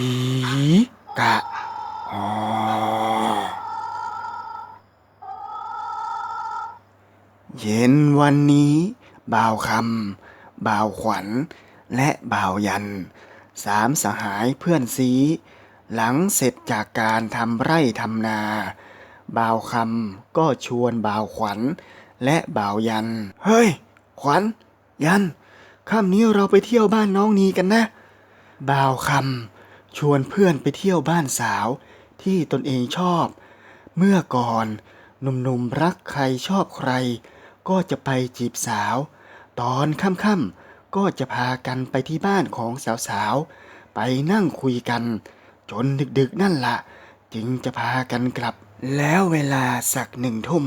ผีกะออเย็นวันนี้บ่าวคำบ่าวขวัญ และบ่าวยัน สามสหายเพื่อนซีหลังเสร็จจากการทำไร่ทำนาบ่าวคำก็ชวนบ่าวขวัญ และบ่าวยัน เฮ้ย ขวัญ ยันค่ำนี้เราไปเที่ยวบ้านน้องนีกันนะบ่าวคำ ชวนเพื่อนไปเที่ยวบ้านสาวที่ตนเองชอบ เมื่อก่อนหนุ่มๆรักใครชอบใคร ก็จะไปจีบสาว ตอนค่ำๆก็จะพากันไปที่บ้านของสาวๆ ไปนั่งคุยกัน จนดึกๆนั่นละ่ะจึงจะพากันกลับ แล้วเวลาสักหนึ่งทุ่ม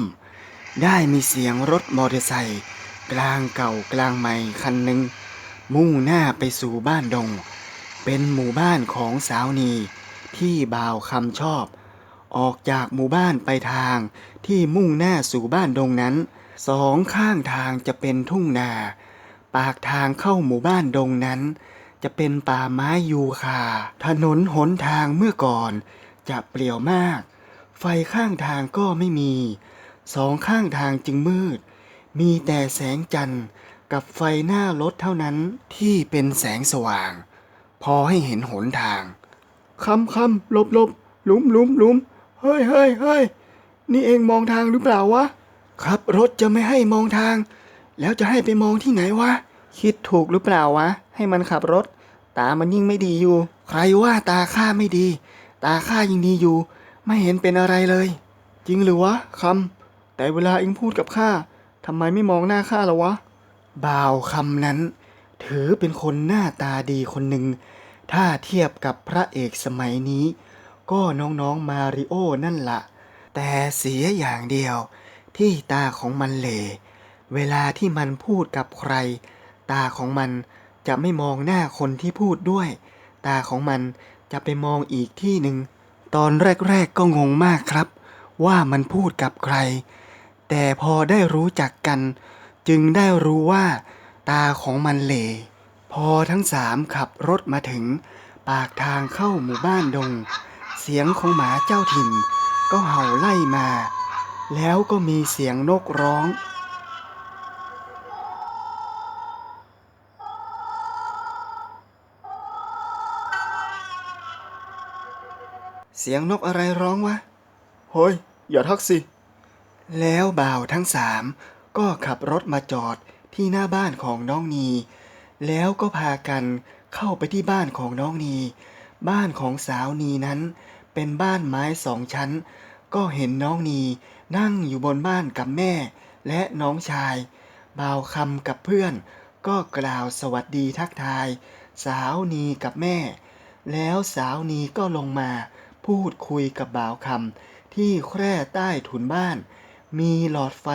ได้มีเสียงรถมอเตอร์ไซค์กลางเก่ากลางใหม่คันหนึ่งมุ่งหน้าไปสู่บ้านดง เป็นหมู่บ้านของสาวนีที่บ่าวคำชอบ ออกจากหมู่บ้านไปทางที่มุ่งหน้าสู่บ้านดงนั้น สองข้างทางจะเป็นทุ่งนา ปากทางเข้าหมู่บ้านดงนั้น จะเป็นป่าไม้ยูคา ถนนหนทางเมื่อก่อน จะเปลี่ยวมาก ไฟข้างทางก็ไม่มี สองข้างทางจึงมืด มีแต่แสงจันทร์กับไฟหน้ารถเท่านั้นที่เป็นแสงสว่าง พอให้เห็นหนทางคำคำหลบหลบหลุมหลุมหลุมเฮ้ยเฮ้ยเฮ้ยนี่เองมองทางหรือเปล่าวะครับรถจะไม่ให้มองทาง แล้วจะให้ไปมองที่ไหนวะ คิดถูกหรือเปล่าวะ ให้มันขับรถ ตามันยิ่งไม่ดีอยู่ ใครว่าตาข้าไม่ดี ตาข้ายิ่งดีอยู่ ไม่เห็นเป็นอะไรเลย จริงหรือวะคำแต่เวลาเองพูดกับข้าทำไมไม่มองหน้าข้าละวะบ่าวคำนั้น ถือเป็นคนหน้าตาดีคนหนึ่ง ถ้าเทียบกับพระเอกสมัยนี้ ก็น้องๆมาริโอนั่นละ แต่เสียอย่างเดียวที่ตาของมันเหลเวลาที่มันพูดกับใคร ตาของมันจะไม่มองหน้าคนที่พูดด้วย ตาของมันจะไปมองอีกที่หนึ่ง ตอนแรกๆก็งงมากครับ ว่ามันพูดกับใคร แต่พอได้รู้จักกัน จึงได้รู้ว่า ตาของมันเหล พอทั้งสามขับรถมาถึง ปากทางเข้าหมู่บ้านดง เสียงของหมาเจ้าถิ่น ก็เห่าไล่มา แล้วก็มีเสียงนกร้องเสียงนกอะไรร้องวะเฮ้ย อย่าทักสิ แล้วบ่าวทั้งสามก็ขับรถมาจอดที่หน้าบ้านของน้องนี แล้วก็พากันเข้าไปที่บ้านของน้องนี บ้านของสาวนีนั้น เป็นบ้านไม้สองชั้น ก็เห็นน้องนีนั่งอยู่บนบ้านกับแม่ และน้องชายบ่าวคำกับเพื่อน ก็กล่าวสวัสดีทักทาย สาวนีกับแม่ แล้วสาวนีก็ลงมา พูดคุยกับบ่าวคำที่แคร่ใต้ถุนบ้าน มีหลอดไฟ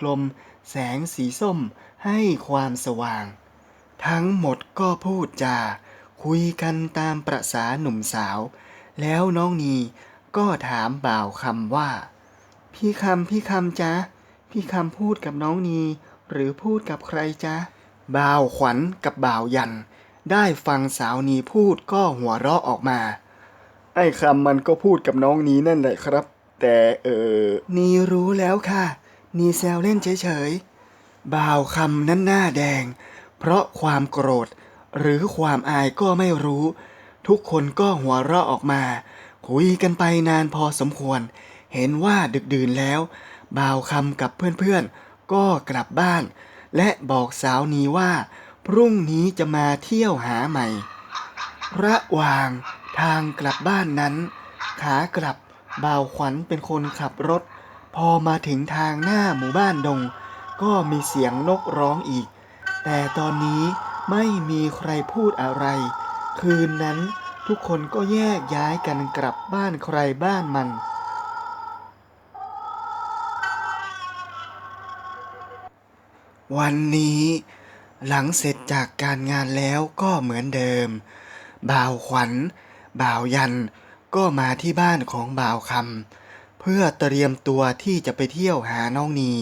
กลมๆ แสงสีส้มให้ความสว่าง ทั้งหมดก็พูดจาคุยกันตามประษาหนุ่มสาว แล้วน้องนีก็ถามบ่าวคำว่า พี่คำพี่คำจ๊ะ พี่คำพูดกับน้องนีหรือพูดกับใครจ๊ะ บ่าวขวัญกับบ่าวยัน ได้ฟังสาวนีพูดก็หัวเราะออกมา ไอ้คำมันก็พูดกับน้องนีนั่นแหละครับ แต่เออ นีรู้แล้วค่ะ นีแซวเล่นเฉยๆ บ่าวคำนั้นหน้าแดง เพราะความโกรธ หรือความอายก็ไม่รู้ ทุกคนก็หัวเราะออกมา คุยกันไปนานพอสมควร เห็นว่าดึกดื่นแล้ว บ่าวคำกับเพื่อนๆ ก็กลับบ้าน และบอกสาวนีว่า พรุ่งนี้จะมาเที่ยวหาใหม่ ระหว่างทางกลับบ้านนั้น ขากลับบ่าวขวัญเป็นคนขับรถ พอมาถึงทางหน้าหมู่บ้านดง ก็มีเสียงนกร้องอีก แต่ตอนนี้ไม่มีใครพูดอะไร คืนนั้นทุกคนก็แยกย้ายกันกลับบ้านใครบ้านมันวันนี้หลังเสร็จจากการงานแล้วก็เหมือนเดิม บ่าวขวัญ บ่าวยันก็มาที่บ้านของบ่าวคำเพื่อเตรียมตัวที่จะไปเที่ยวหาน้องนี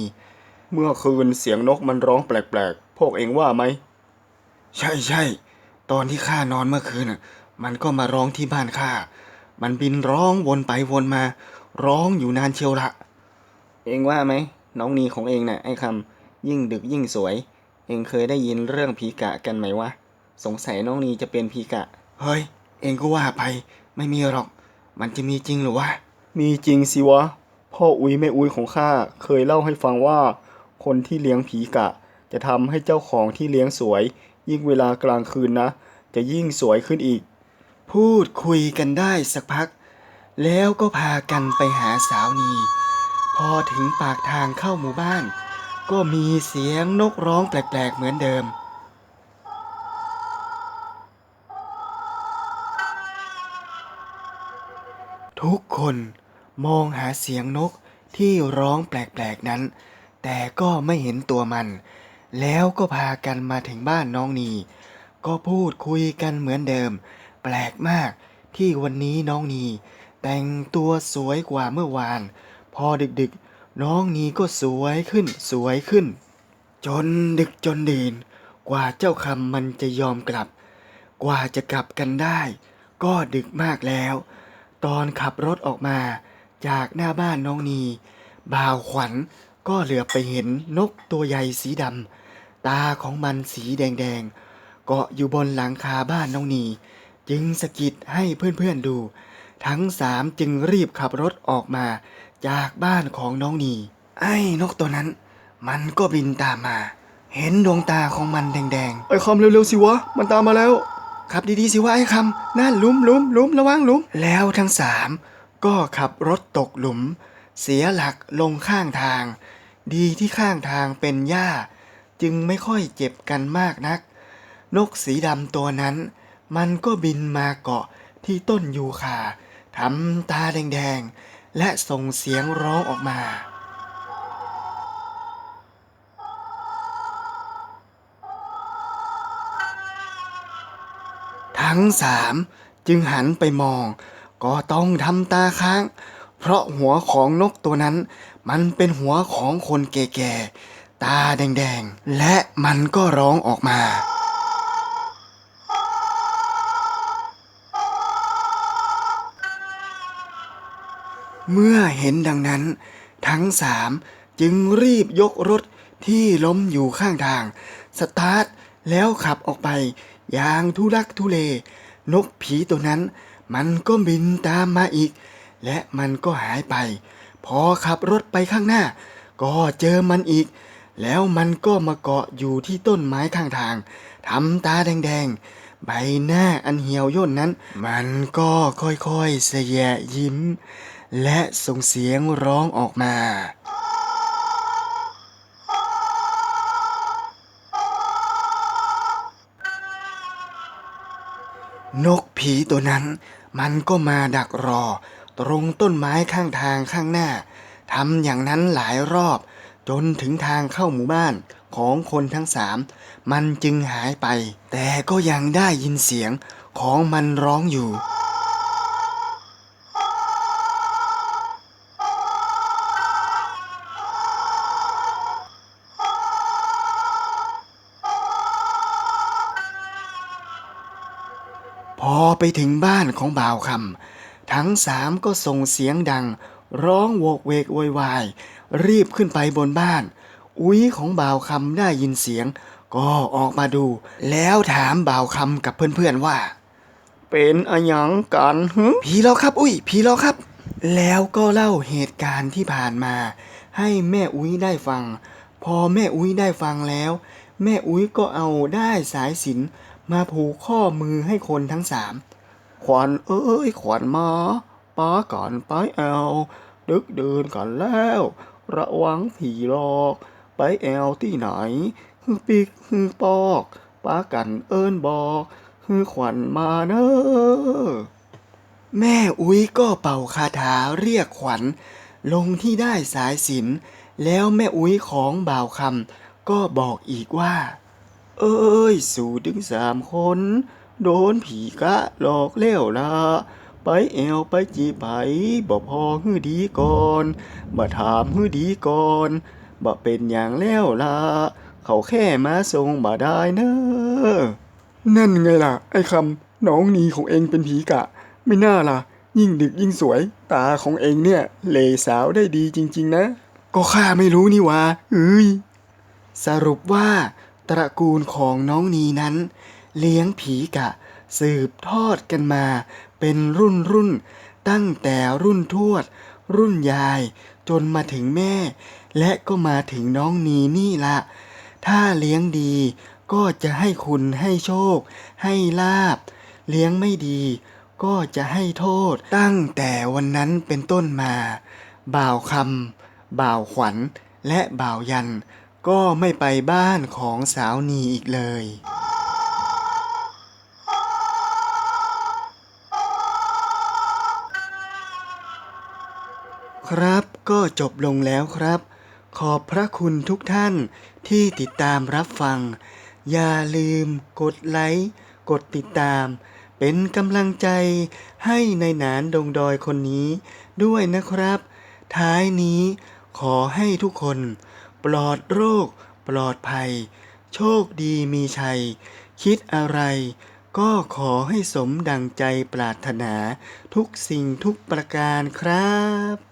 เมื่อคืนเสียงนกมันร้องแปลก วกเองว่าไหม ใช่ใช่ตอนที่ข้านอนเมื่อคืนน่ะ มันก็มาร้องที่บ้านข้า มันบินร้องวนไปวนมา ร้องอยู่นานเชียวละ เองว่าไหม น้องนีของเองน่ะไอ้คำยิ่งดึกยิ่งสวย เองเคยได้ยินเรื่องผีกะกันไหมวะ สงสัยน้องนีจะเป็นผีกะ เฮ้ย เองก็ว่าไป ไม่มีหรอก มันจะมีจริงหรือวะ มีจริงสิวะ พ่ออุ้ยแม่อุ้ยของข้าเคยเล่าให้ฟังว่า คนที่เลี้ยงผีกะ จะทำให้เจ้าของที่เลี้ยงสวย ยิ่งเวลากลางคืนนะ จะยิ่งสวยขึ้นอีก พูดคุยกันได้สักพัก แล้วก็พากันไปหาสาวนี พอถึงปากทางเข้าหมู่บ้าน ก็มีเสียงนกร้องแปลกๆเหมือนเดิมทุกคนมองหาเสียงนกที่ร้องแปลกๆนั้น แต่ก็ไม่เห็นตัวมัน แล้วก็พากันมาถึงบ้านน้องนี ก็พูดคุยกันเหมือนเดิม แปลกมากที่วันนี้น้องนีแต่งตัวสวยกว่าเมื่อวาน พอดึกๆ น้องนีก็สวยขึ้นสวยขึ้น จนดึกจนดื่น กว่าเจ้าคำมันจะยอมกลับ กว่าจะกลับกันได้ ก็ดึกมากแล้ว ตอนขับรถออกมาจากหน้าบ้านน้องนีบ่าวขวัญก็เหลือไปเห็นนกตัวใหญ่สีดำ ตาของมันสีแดงๆเกาะอยู่บนหลังคาบ้านน้องนี จึงสะกิดให้เพื่อนๆดู ทั้งสามจึงรีบขับรถออกมาจากบ้านของน้องนี ไอ้นกตัวนั้น มันก็บินตามมา เห็นดวงตาของมันแดงไอ้คำเร็วๆสิวะ มันตามมาแล้วๆขับดีๆสิว่าไอ้คำนั่นหลุมหลุมหลุมระวังหลุม แล้วทั้งสามก็ขับรถตกหลุม เสียหลักลงข้างทาง ดีที่ข้างทางเป็นหญ้า จึงไม่ค่อยเจ็บกันมากนัก นกสีดำตัวนั้น มันก็บินมาเกาะที่ต้นยูคาทำตาแดงๆ และส่งเสียงร้องออกมา ทั้งสามจึงหันไปมอง ก็ต้องทำตาค้าง เพราะหัวของนกตัวนั้น มันเป็นหัวของคนแก่ๆ ตาแดงๆ และมันก็ร้องออกมาเมื่อเห็นดังนั้น ทั้งสามจึงรีบยกรถที่ล้มอยู่ข้างทาง สตาร์ทแล้วขับออกไป อย่างทุลักทุเล นกผีตัวนั้น มันก็บินตามมาอีก และมันก็หายไป พอขับรถไปข้างหน้า ก็เจอมันอีก แล้วมันก็มาเกาะอยู่ที่ต้นไม้ข้างทางทำตาแดงๆ ใบหน้าอันเหี่ยวย่นนั้น มันก็ค่อยๆเสยะยิ้ม และส่งเสียงร้องออกมานกผีตัวนั้นมันก็มาดักรอ ตรงต้นไม้ข้างทางข้างหน้าทำอย่างนั้นหลายรอบ จนถึงทางเข้าหมู่บ้านของคนทั้งสามมันจึงหายไป แต่ก็ยังได้ยินเสียงของมันร้องอยู่ พอไปถึงบ้านของบ่าวคำทั้งสามก็ส่งเสียงดัง ร้องโวกเวกโวยวาย รีบขึ้นไปบนบ้าน อุ้ยของบ่าวคำได้ยินเสียง ก็ออกมาดู แล้วถามบ่าวคำกับเพื่อนๆว่า เป็นอะหยังกันฮึผีหลอกครับ อุ้ยผีหลอกครับ แล้วก็เล่าเหตุการณ์ที่ผ่านมา ให้แม่อุ้ยได้ฟัง พอแม่อุ้ยได้ฟังแล้ว แม่อุ้ยก็เอาได้สายสิญจนมาผูกข้อมือให้คนทั้งสามขวัญเอ้ยขวัญมาป้าก่อนไปแอวดึกเดินกันแล้ว ระวังผีหลอก ไปแอวที่ไหนฮือปิกฮือปอกป้ากันเอิญบอกฮือขวัญมาเนอแม่อุ้ยก็เป่าคาถาเรียกขวัญ ลงที่ได้สายสิน แล้วแม่อุ้ยของบ่าวคำก็บอกอีกว่า เอ้ย สู่ถึงสามคน โดนผีกะหลอกเล้วละ ไปแอวไปจีไผบ่พอฮื้อดีก่อนบ่ถามฮื้อดีก่อนบ่เป็นอย่างแล้วละเขาแค่มาส่งบ่ได้เนอนั่นไงล่ะ ไอ้คำน้องนีของเองเป็นผีกะ ไม่น่าล่ะ ยิ่งดึกยิ่งสวย ตาของเองเนี่ยเลสาวได้ดีจริง ๆ นะ ก็ข้าไม่รู้นี่วะเอ้ยสรุปว่า ตระกูลของน้องนีนั้น เลี้ยงผีกะ สืบทอดกันมา เป็นรุ่นรุ่น ตั้งแต่รุ่นทวด รุ่นยาย จนมาถึงแม่ และก็มาถึงน้องนีนี่ละถ้าเลี้ยงดี ก็จะให้คุณให้โชค ให้ลาบ เลี้ยงไม่ดี ก็จะให้โทษ ตั้งแต่วันนั้นเป็นต้นมา บ่าวคำบ่าวขวัญ และบ่าวยัน ก็ไม่ไปบ้านของสาวนีอีกเลย ครับ ก็จบลงแล้วครับ ขอบพระคุณทุกท่านที่ติดตามรับฟัง อย่าลืมกดไลค์ กดติดตาม เป็นกำลังใจให้ในหนานดงดอยคนนี้ด้วยนะครับ ท้ายนี้ขอให้ทุกคน ปลอดโรค ปลอดภัย โชคดีมีชัย คิดอะไรก็ขอให้สมดังใจปรารถนาทุกสิ่งทุกประการครับ